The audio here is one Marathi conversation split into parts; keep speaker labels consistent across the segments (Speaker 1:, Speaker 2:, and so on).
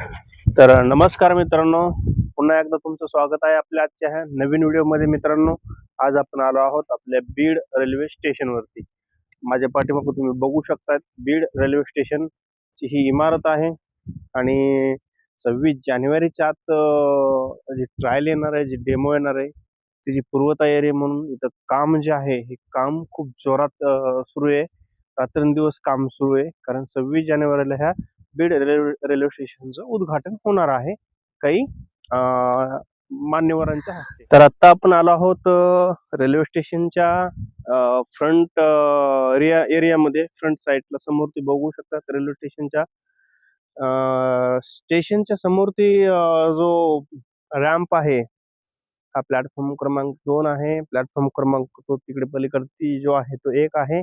Speaker 1: तर नमस्कार मित्रांनो. पुन्हा एकदा तुमचं स्वागत आहे आपल्या आजच्या ह्या नवीन व्हिडिओमध्ये मित्रांनो. आज आपण आलो आहोत आपल्या बीड रेल्वे स्टेशनवरती. माझ्या पाठीमागं तुम्ही बघू शकता बीड रेल्वे स्टेशनची ही इमारत आहे. आणि सव्वीस जानेवारीच्या आत जी ट्रायल येणार आहे जी डेमो येणार आहे तिची पूर्वतयारी म्हणून इथं काम जे आहे हे काम खूप जोरात सुरू आहे. रात्रंदिवस काम सुरू आहे. कारण सव्वीस जानेवारीला ह्या बीड रेल्वे रेल्वे स्टेशनचं उद्घाटन होणार आहे काही मान्यवरांच्या हस्ते. तर आता आपण आलो आहोत रेल्वे स्टेशनच्या फ्रंट एरिया एरियामध्ये फ्रंट साईडला समोर ते बघू शकतात. रेल्वे स्टेशनच्या स्टेशनच्या समोर ती जो रॅम्प आहे हा प्लॅटफॉर्म क्रमांक दोन आहे. प्लॅटफॉर्म क्रमांक तो तिकडे पलीकडती जो आहे तो एक आहे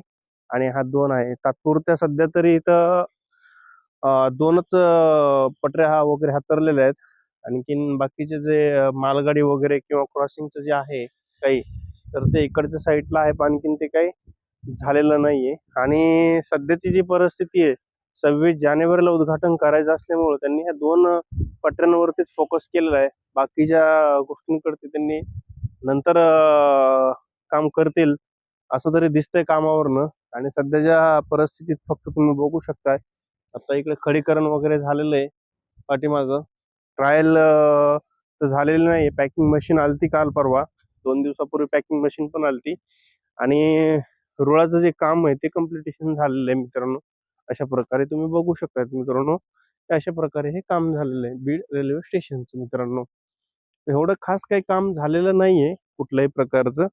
Speaker 1: आणि हा दोन आहे. तात्पुरत्या सध्या तरी इथं दोनच पटऱ्या हा वगैरे हातरलेल्या आहेत. आणखीन बाकीचे जे मालगाडी वगैरे किंवा क्रॉसिंगचं जे आहे काही तर ते इकडच्या साईडला आहे पण आणखीन ते काही झालेलं नाहीये. आणि सध्याची जी परिस्थिती आहे सव्वीस जानेवारीला उद्घाटन करायचं असल्यामुळे त्यांनी ह्या दोन पटऱ्यांवरतीच फोकस केलेला आहे. बाकीच्या गोष्टींकडे त्यांनी नंतर काम करतील असं तरी दिसतंय कामावरनं. आणि सध्याच्या परिस्थितीत फक्त तुम्ही बघू शकताय आता इकडे खडीकरण वगैरे झालेलं आहे पाठीमाग. ट्रायल तर झालेली नाही पॅकिंग मशीन आलती काल परवा. दोन दिवसापूर्वी पॅकिंग मशीन पण आलती. आणि रुळाचं जे काम आहे ते कम्प्लिटेशन झालेलं आहे मित्रांनो. अशा प्रकारे तुम्ही बघू शकता मित्रांनो. अशा प्रकारे हे काम झालेलं आहे. बीड रेल्वे स्टेशनचं मित्रांनो. एवढं खास काही काम झालेलं नाहीये कुठल्याही प्रकारचं.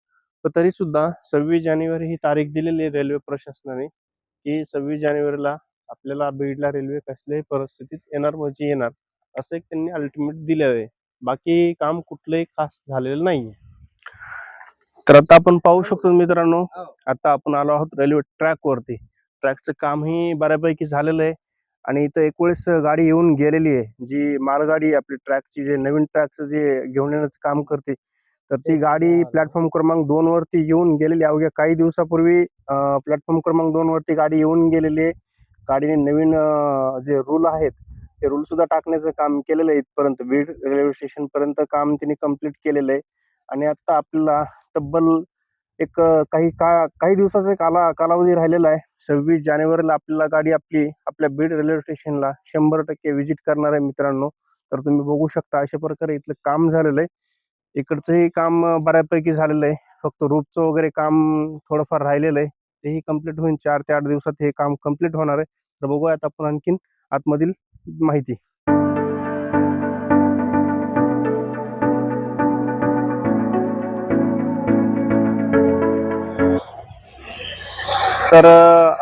Speaker 1: पण तरी सुद्धा सव्वीस जानेवारी ही तारीख दिलेली आहे रेल्वे प्रशासनाने की सव्वीस जानेवारीला आपल्याला बीडला रेल्वे कसल्याही परिस्थितीत येणार म्हणजे येणार असं एक त्यांनी अल्टिमेट दिलेलं आहे बाकी काम कुठलंही खास झालेलं नाहीये. तर आता आपण पाहू शकतो मित्रांनो आता आपण आलो आहोत रेल्वे ट्रॅक वरती. ट्रॅकचं कामही बऱ्यापैकी झालेलं आहे आणि इथं एकोणीस गाडी येऊन गेलेली आहे जी मालगाडी आपली ट्रॅकची जे नवीन ट्रॅकचं जे घेऊन येण्याचं काम करते. तर ती गाडी प्लॅटफॉर्म क्रमांक दोन वरती येऊन गेलेली आहे. अवघ्या काही दिवसापूर्वी प्लॅटफॉर्म क्रमांक दोन वरती गाडी येऊन गेलेली आहे. गाडीने नवीन जे रूल आहेत ते रूल सुद्धा टाकण्याचं काम केलेलं आहे इथपर्यंत. बीड रेल्वे स्टेशन पर्यंत काम त्यांनी कंप्लीट केलेलं आहे. आणि आता आपल्याला तब्बल एक काही का काही दिवसाचा एक काला कालावधी राहिलेला आहे. सव्वीस जानेवारीला आपल्याला गाडी आपली आपल्या बीड रेल्वे स्टेशनला शंभर टक्के व्हिजिट करणार आहे मित्रांनो. तर तुम्ही बघू शकता अशा प्रकारे इथलं काम झालेलं आहे. इकडचंही काम बऱ्यापैकी झालेलं आहे. फक्त रूपचं वगैरे काम थोडंफार राहिलेलं आहे. तेही कंप्लीट होईल चार ते आठ दिवसात हे काम कंप्लीट होणार आहे. तर बघूयात आपण आणखीन आतमधील माहिती. तर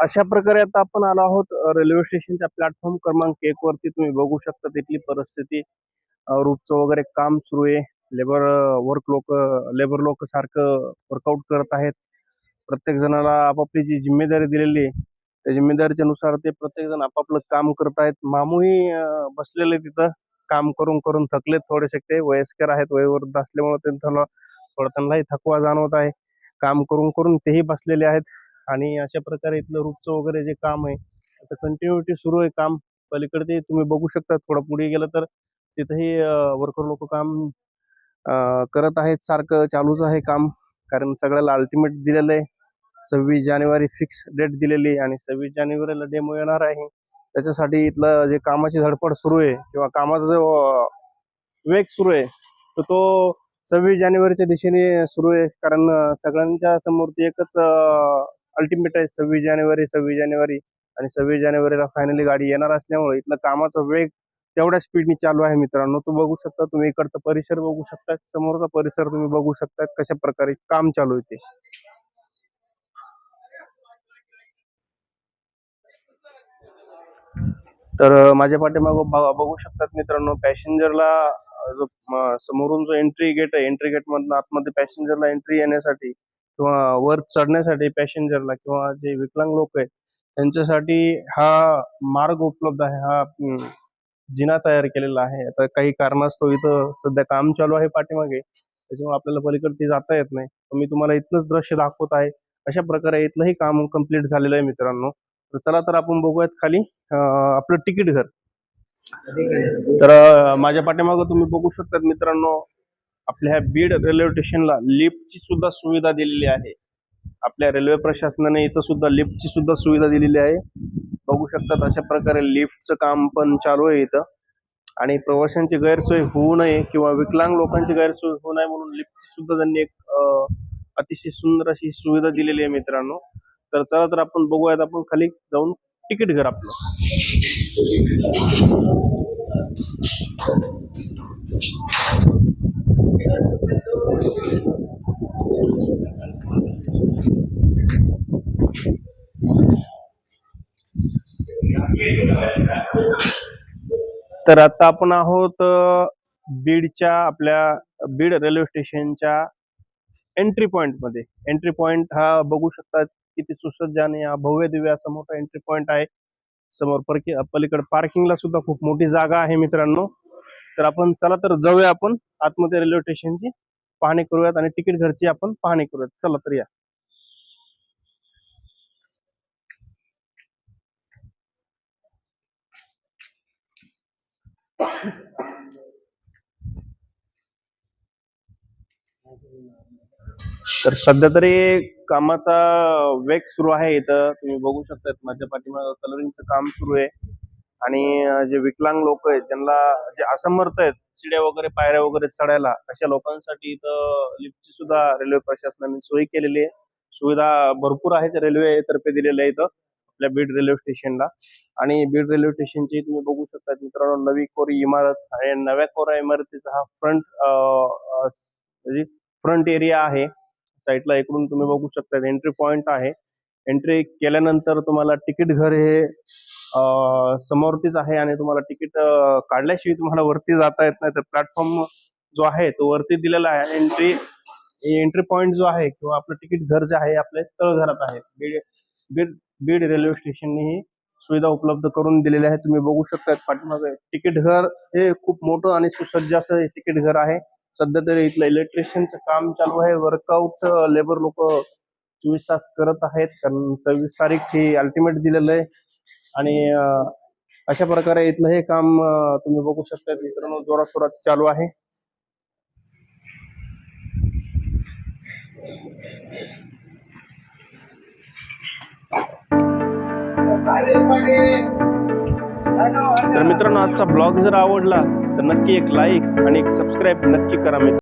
Speaker 1: अशा प्रकारे आता आपण आलो आहोत रेल्वे स्टेशनच्या प्लॅटफॉर्म क्रमांक एक वरती. तुम्ही बघू शकता तिथली परिस्थिती. रूपचं वगैरे काम सुरू आहे. लेबर वर्क लोक लेबर लोक सारखं वर्कआउट करत आहेत. प्रत्येक जणाला आपापली जी जिम्मेदारी दिलेली आहे त्या जिम्मेदारीच्या नुसार ते प्रत्येक जण आपापलं काम करत आहेत. मामूही बसलेले तिथं. काम करून करून थकलेत थोडेसे ते. वयस्कर आहेत वयोवृद्ध असल्यामुळे ते थोडं त्यांनाही थकवा जाणवत आहे. काम करून करून तेही बसलेले आहेत. आणि अशा प्रकारे इथलं रूटचं वगैरे जे काम आहे आता कंटिन्युटी सुरू आहे काम. पलीकडे तुम्ही बघू शकता. थोडं पुढे गेलं तर तिथंही वर्कर लोक काम करत आहेत. सारखं चालूच आहे काम. कारण सगळ्याला अल्टिमेट दिलेलं आहे. सव्वीस जानेवारी फिक्स डेट दिलेली आहे आणि सव्वीस जानेवारीला डेमो येणार आहे. त्याच्यासाठी इथलं जे कामाची धडपड सुरू आहे किंवा कामाचा जो वेग सुरू आहे तर तो सव्वीस जानेवारीच्या दिशेने सुरू आहे. कारण सगळ्यांच्या समोर ती एकच अल्टिमेट आहे. सव्वीस जानेवारी सव्वीस जानेवारी आणि सव्वीस जानेवारीला फायनली गाडी येणार असल्यामुळे इथलं कामाचा वेग तेवढ्या स्पीडने चालू आहे मित्रांनो. तो बघू शकता तुम्ही इकडचा परिसर बघू शकता समोरचा परिसर तुम्ही बघू शकता कशा प्रकारे काम चालू आहे ते. तर माझ्या पाठीमाग बघू शकतात मित्रांनो पॅसेंजरला जो समोरून जो एंट्री गेट आहे एंट्री गेट मधून आतमध्ये पॅसेंजरला एंट्री येण्यासाठी किंवा वर चढण्यासाठी पॅसेंजरला किंवा जे विकलांग लोक आहेत त्यांच्यासाठी हा मार्ग उपलब्ध आहे हा जिना तयार केलेला आहे. आता काही कारणास्तव इथं सध्या काम चालू आहे पाठीमागे. त्याच्यामुळे आपल्याला पलीकडे जाता येत नाही. तर मी तुम्हाला इथलंच दृश्य दाखवत आहे. अशा प्रकारे इथलंही काम कंप्लीट झालेलं आहे मित्रांनो. तर चला तर आपण बघूयात खाली आपलं तिकीट घर. तर माझ्या पाठीमागं तुम्ही बघू शकतात मित्रांनो आपल्या ह्या बीड रेल्वे स्टेशनला लिफ्टची सुद्धा सुविधा दिलेली आहे. आपल्या रेल्वे प्रशासनाने इथं सुद्धा लिफ्टची सुद्धा सुविधा दिलेली आहे. बघू शकतात अशा प्रकारे लिफ्टचं काम पण चालू आहे इथं. आणि प्रवाशांची गैरसोय होऊ नये किंवा विकलांग लोकांची गैरसोय होऊ नये म्हणून लिफ्टची सुद्धा त्यांनी एक अतिशय सुंदर अशी सुविधा दिलेली आहे मित्रांनो. तर चला तर आपण बघूयात आपण खाली जाऊन तिकीट घर आपलं. तर आता आपण आहोत बीडच्या आपल्या बीड रेल्वे स्टेशनच्या एंट्री पॉइंटमध्ये. एंट्री पॉइंट हा बघू शकतात किती सुसज्ज आणि हा भव्य दिव्य असा मोठा एंट्री पॉइंट आहे. समोर परकी पलीकडे पार्किंगला सुद्धा खूप मोठी जागा आहे मित्रांनो. तर आपण चला तर जाऊया आपण. आतमध्ये रेल्वे स्टेशनची पाहणी करूयात आणि तिकीट घरची आपण पाहणी करूयात. चला तर या. तर सध्या तरी कामाचा वेग सुरू आहे इथं. तुम्ही बघू शकता माझ्या पाठीमागं कलरिंगचं काम सुरू आहे. आणि जे विकलांग लोक आहेत ज्यांना जे असमर्थ आहेत चिड्या वगैरे पायऱ्या वगैरे चढायला अशा लोकांसाठी इथं लिफ्टची सुद्धा रेल्वे प्रशासनाने सोय केलेली आहे. सुविधा भरपूर आहेत रेल्वे तर्फे दिलेल्या आहेत. आपल्या बीड रेल्वे स्टेशनला. आणि बीड रेल्वे स्टेशनची तुम्ही बघू शकता मित्रांनो नवी कोरी इमारत आणि नव्या कोरा इमारतीचा हा फ्रंट फ्रंट एरिया आहे. साईडला इकडून तुम्ही बघू शकता एंट्री पॉइंट आहे. एंट्री केल्यानंतर तुम्हाला तिकीट घर हे समोरतीच आहे आणि तुम्हाला तिकीट काढल्याशिवाय तुम्हाला वरती जाता येत नाही. तर प्लॅटफॉर्म जो आहे तो वरती दिलेला आहे. एंट्री एंट्री पॉइंट जो आहे किंवा आपलं तिकीट घर जे आहे आपल्या तळघरात आहे. बीड बीड बीड रेल्वे स्टेशनने ही सुविधा उपलब्ध करून दिलेली आहे. तुम्ही बघू शकता पाठीमागे तिकीट घर हे खूप मोठं आणि सुसज्ज असं हे तिकीट घर आहे. सध्या तरी इथलं इलेक्ट्रिशियनचं काम चालू आहे. वर्कआउट लेबर लोक चोवीस तास करत आहेत. कारण सव्वीस तारीख ही अल्टिमेट दिलेलं आहे. आणि अशा प्रकारे इथलं हे काम तुम्ही बघू शकता. मित्रांनो जोरासोरात चालू आहे. तर मित्रांनो आजचा ब्लॉग जर आवडला तर नक्की एक लाईक आणि एक सबस्क्राईब नक्की करा मित्र.